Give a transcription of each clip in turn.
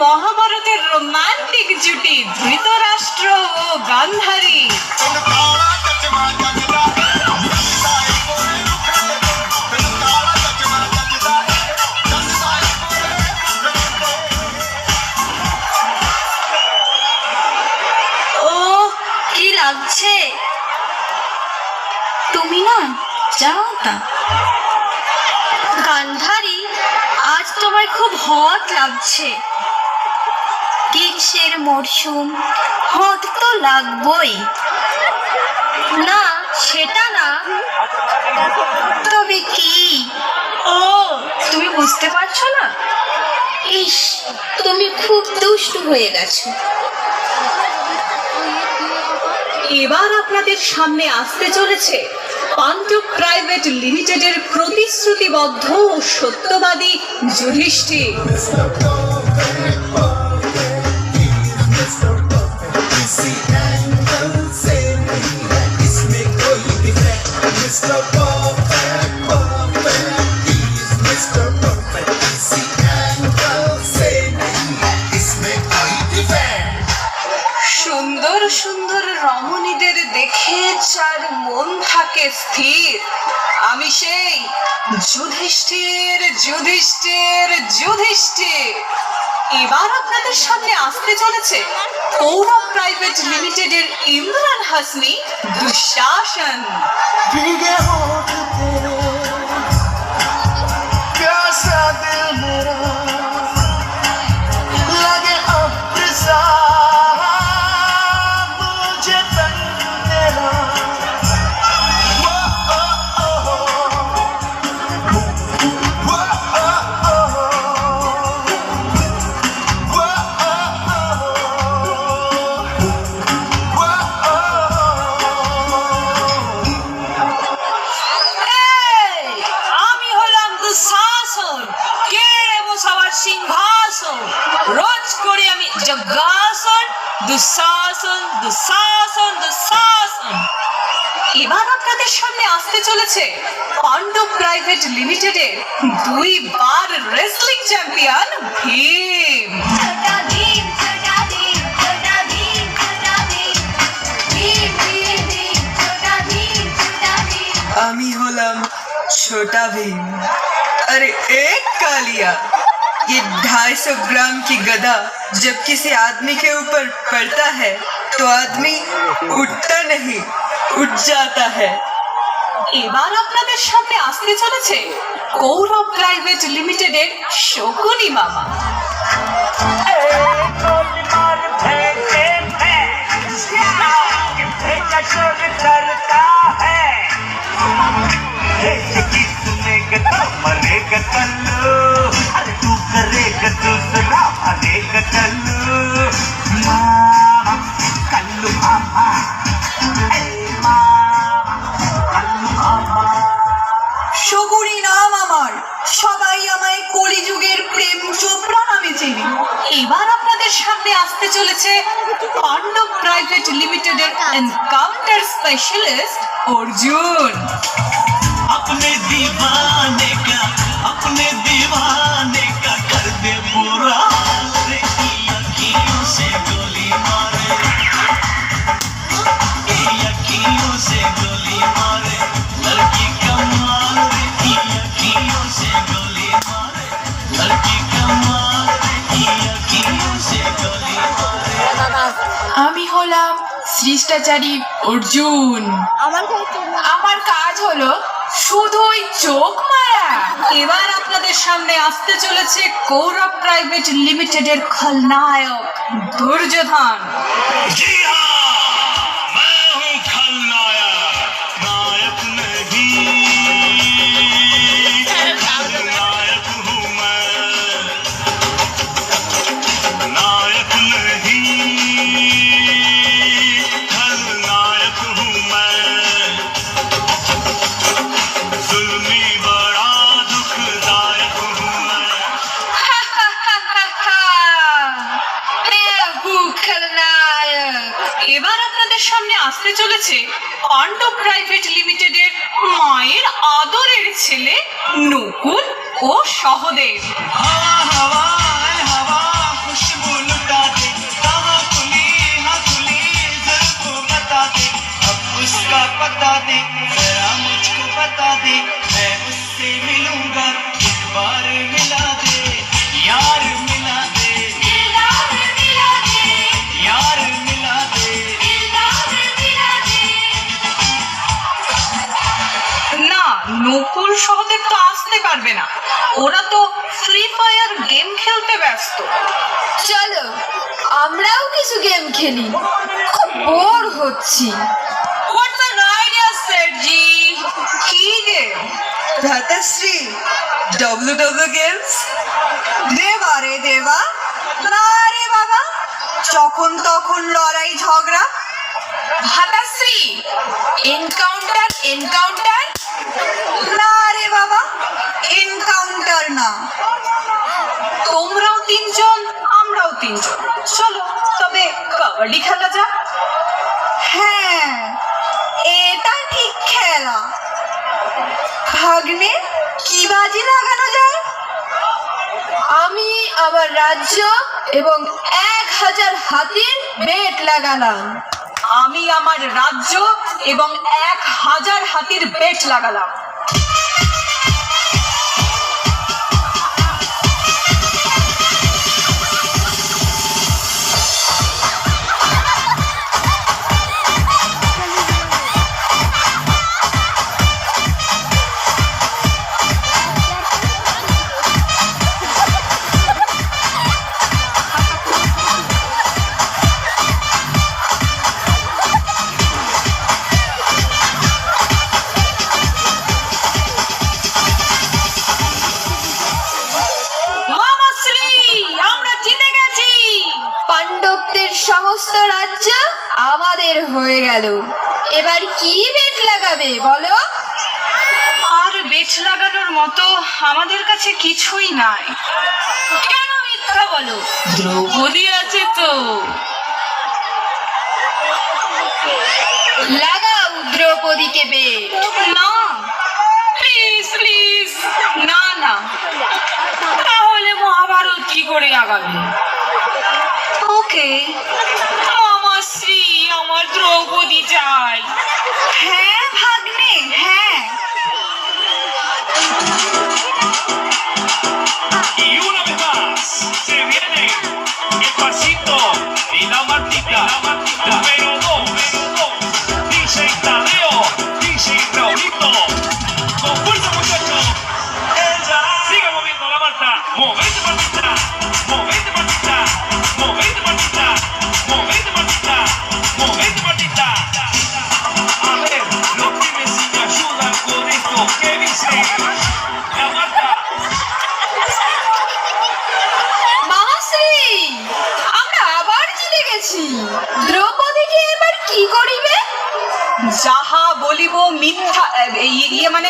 মহাভারতের রোমান্টিক জুটি ধৃতরাষ্ট্র ও গান্ধারী। লাগছে? তুমি না যাও তা। গান্ধারী, আজ তোমায় খুব হট লাগছে। গ্রীষ্মের মরশুম? হট তো লাগবই। না, সেটা না। তবে কি? ও, তুমি বুঝতে পারছ না? ইস, তুমি খুব দুষ্ট হয়ে গেছো। এবার আপনাদের সামনে আসতে চলেছে পান্টুক প্রাইভেট লিমিটেডের প্রতিশ্রুতিবদ্ধ ও সত্যবাদী যুধিষ্ঠির। স্থির। আমি সেই যুধিষ্ঠির যুধিষ্ঠির যুধিষ্ঠির। এবার আপনাদের সামনে আসতে চলেছে কৌরব প্রাইভেট লিমিটেডের ইমরান হাসনি দুঃশাসন। দুঃশাসন দুঃশাসন দুঃশাসন এবার আপনাদের সামনে আসতে চলেছে পাণ্ডব প্রাইভেট লিমিটেডের দুইবার রেসলিং চ্যাম্পিয়ন ভীম। আমি হলাম ছোটা ভীম। আরে এক কালিয়া। ये ढाई सौ ग्राम की गदा जब किसी आदमी के ऊपर पड़ता है तो आदमी उठता नहीं उठ जाता है এবার আপনাদের সামনে আসতে চলেছে কৌরব প্রাইভেট লিমিটেডের শকুনি মামা मरेगा कल्लू కళ్ళు మామ కళ్ళు మామ সগুরি নাম আমার। সবাই আমায় কলিযুগের প্রেম চোপড়া নামে চেনে। এবার আপনাদের সামনে আসতে চলেছে পাণ্ডব প্রাইভেট লিমিটেডের এনকাউন্টার স্পেশালিস্ট অর্জুন। হলাম সৃষ্টাচারী অর্জুন। আমার কাজ হলো শুধুই চোখ মারা। এবার আপনাদের সামনে আসতে চলেছে কৌরব প্রাইভেট লিমিটেডের খলনায়ক দুর্যোধন। আসতে চলেছে পাণ্ডব প্রাইভেট লিমিটেডের মায়ের আদরের ছেলে নকুল ও সহদেব हवा हवा हवा खुशबू लुटा दे कहाँ खुली हाँ खुली जुल्फों बता दे अब उसका पता दे जरा मुझको बता दे मैं उससे मिलूंगा एक बार मिला নকুল সহদেব তো আসতে পারবে না। ওরা তো ফ্রি ফায়ার গেম খেলতে ব্যস্ত। চলো আমরাও কিছু গেম খেলি। খুব বোর হচ্ছি। হোয়াটস অ্যান আইডিয়া সেটজি কি গেম ভ্রাতাশ্রী ডব্লিউ ডব্লিউ গেমস দেবা রে দেবা। না রে বাবা যখন তখন লড়াই ঝগড়া। ভাতাশ্রী এনকাউন্টার এনকাউন্টার না রে বাবা এনকাউন্টার না। তোমরাও তিনজন, আমরাও তিনজন। চলো, তবে কাবাডি খেলা যাক। হ্যাঁ এটা ঠিক খেলা। ভাগ্নে, কি বাজি লাগানো যায়? আমি আমার রাজ্য এবং এক হাজার হাতির বেট লাগালাম। আমি আমার রাজ্য এবং এক হাজার হাতির বেট লাগালাম। গেল। এবার কি বেট লাগাবে বলো? আর বেট লাগানোর মতো আমাদের কাছে কিছুই নাই। কেন মিথ্যা বলো? দ্রৌপদী আছে তো। লাগাও দ্রৌপদীকে বেট। না প্লিজ প্লিজ না না। তাহলে মহাভারত কি করে আগাবে? ওকে। আমার মামাশ্রী আমার Draupadi Ven a Martita, ven a Martita,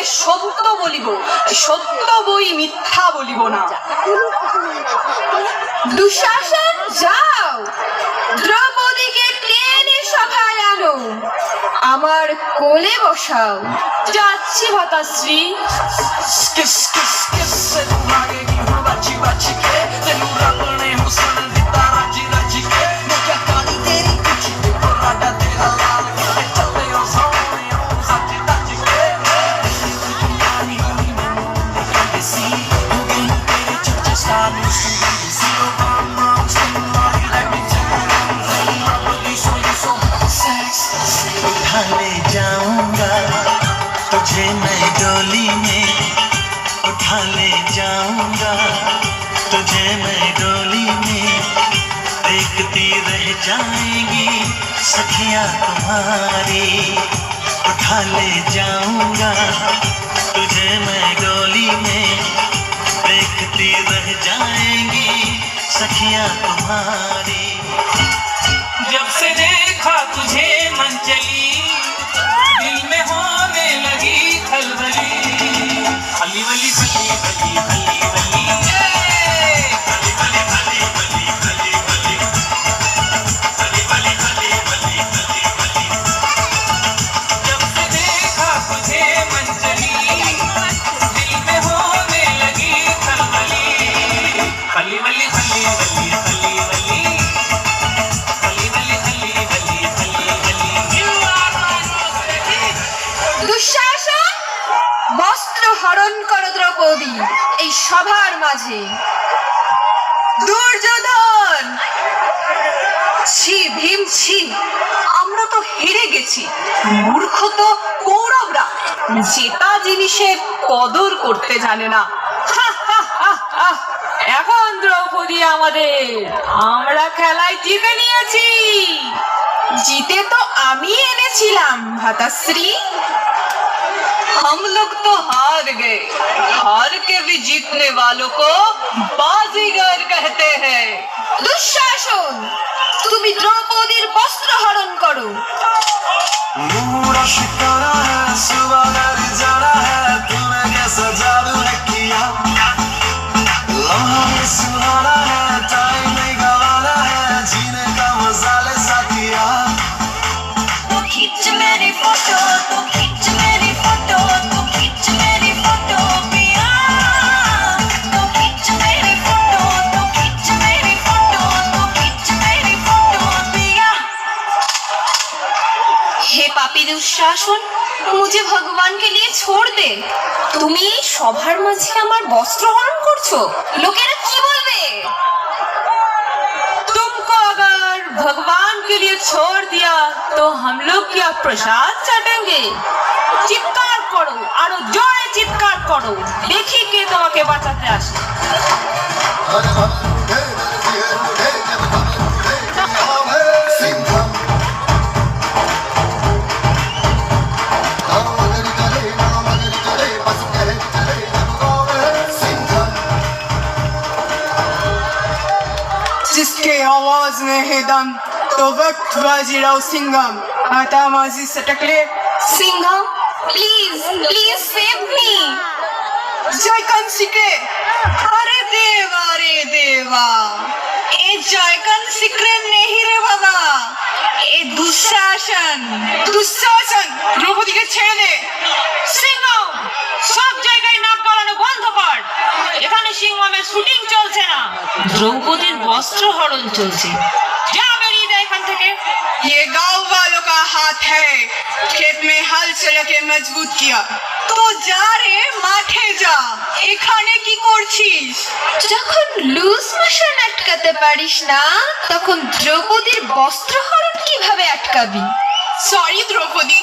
ই- ইয়ে মানে সত্য বলিব সত্য বই মিথ্যা বলিব না দুঃশাসন যাও দ্রৌপদীকে টেনে সভায় আনো আমার কোলে বসাও যাচ্ছি ভাতাশ্রী किस किस किस से तू भागेगी हूँ बची बची के तेनू रब ने हुसन दिता उठा ले जाऊँगा। तुझे मैं डोली में देखती रह जाएँगी। सखियाँ तुम्हारी उठा ले जाऊँगा। तुझे मैं डोली में देखती रह जाएँगी। सखियाँ तुम्हारी সবার মাঝে। দুর্যোধন! ছি, ভীম, ছি। আমরা তো হেরে গেছি। মূর্খ তো কৌরবরা। জেতা জিনিসের কদর করতে জানে না। এখন দ্রৌপদী আমাদের। আমরা খেলায় জিতে নিয়েছি। জিতে তো আমি এনেছিলাম, ভাতাশ্রী। हम लोग तो हार गए हार के भी जीतने वालों को बाजीगर कहते हैं দুঃশাসন তুমি দ্রৌপদীর বস্ত্র হরণ করো পাপী দুঃশাসন মুঝে ভগবান কে লিয়ে ছোড় দে তুমি এই সভার মাঝে আমার বস্ত্র হরণ করছো লোকেরা কি বলবে तुमको अगर भगवान के लिए छोड़ दिया तो हम लोग क्या प्रसाद चाटेंगे চিৎকার করো আরো জোরে চিৎকার করো দেখি কে তোমাকে বাঁচাতে আসে जिसके आवाज में है दम तो वक्त बाजीराव सिंघम आता माजी सटकले Singham please please save me জয়কান শিখে अरे देवा रे देवा ए जयकन सिक्रेट नहीं रे बाबा ए दुशासन দুঃশাসন দ্রৌপদীকে ছেড়ে দে সিংহম সব জায়গায় নাক গলানো বন্ধ কর এখানে সিংহমের শুটিং চলছে না দ্রৌপদীর বস্ত্র হরণ চলছে যা বেরিয়ে যায় এখান থেকে ये गांव वालों का हाथ है खेत में हल चला के मजबूत किया তো যা রে মাঠে যা এখানে কি করছিস যখন লুজ মোশন আটকাতে পারিস না তখন দ্রৌপদীর বস্ত্র হরণ কিভাবে আটকাবি সরি দ্রৌপদী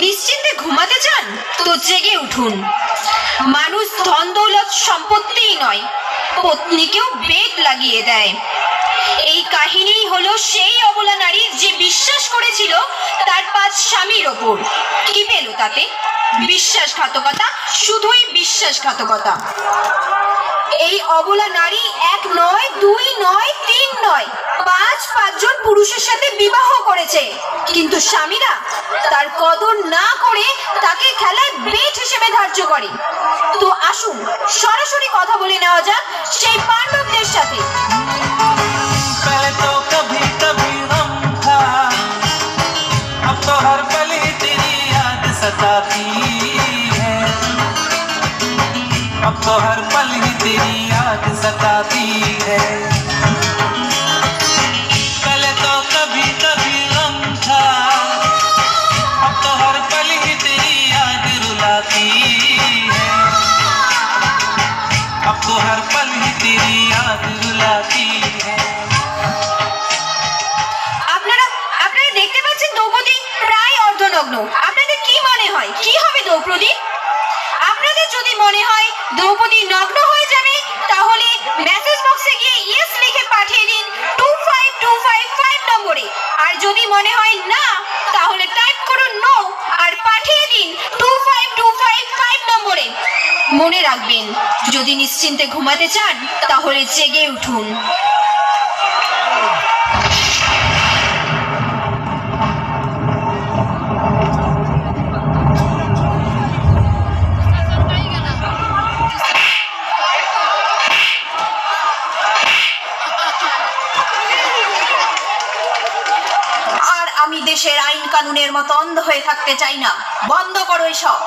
নিশ্চিন্তে ঘুমাতে চান তো জেগে উঠুন মানুষ ধন দৌলত সম্পত্তিই নয় পত্নীকেও বেদ লাগিয়ে দেয় এই কাহিনী হলো সেই অবলা নারী যে বিশ্বাস করেছিল তার পাঁচ স্বামীর ওপর। কি পেল তাতে? বিশ্বাসঘাতকতা, শুধুই বিশ্বাসঘাতকতা। এই অবলা নারী এক নয়, দুই নয়, তিন নয়, পাঁচ, পাঁচজন পুরুষের সাথে বিবাহ করেছে। কিন্তু স্বামীরা তার কদর না করে তাকে খেলায় বেট হিসেবে ধার্য করে। তো আসুন, সরাসরি কথা বলে নেওয়া যাক সেই পাণ্ডবদের সাথে। দ্রৌপদী প্রায় অর্ধনগ্ন। আপনাদের কি মনে হয়? কি হবে দ্রৌপদী? আপনাদের যদি মনে হয় দ্রৌপদী নগ্ন হয়ে যাবে, তাহলে মেসেজ বক্সে গিয়ে ইয়েস লিখে পাঠিয়ে দিন। Two five two five five নম্বরে। আর যদি মনে হয় না তাহলে টাইপ করুন নো আর পাঠিয়ে দিন two five two five five নম্বরে মনে রাখবেন যদি নিশ্চিন্তে ঘুমাতে চান তাহলে জেগে উঠুন। আইন কানুনের মতো অন্ধ হয়ে থাকতে চাই না। বন্ধ করো এসব।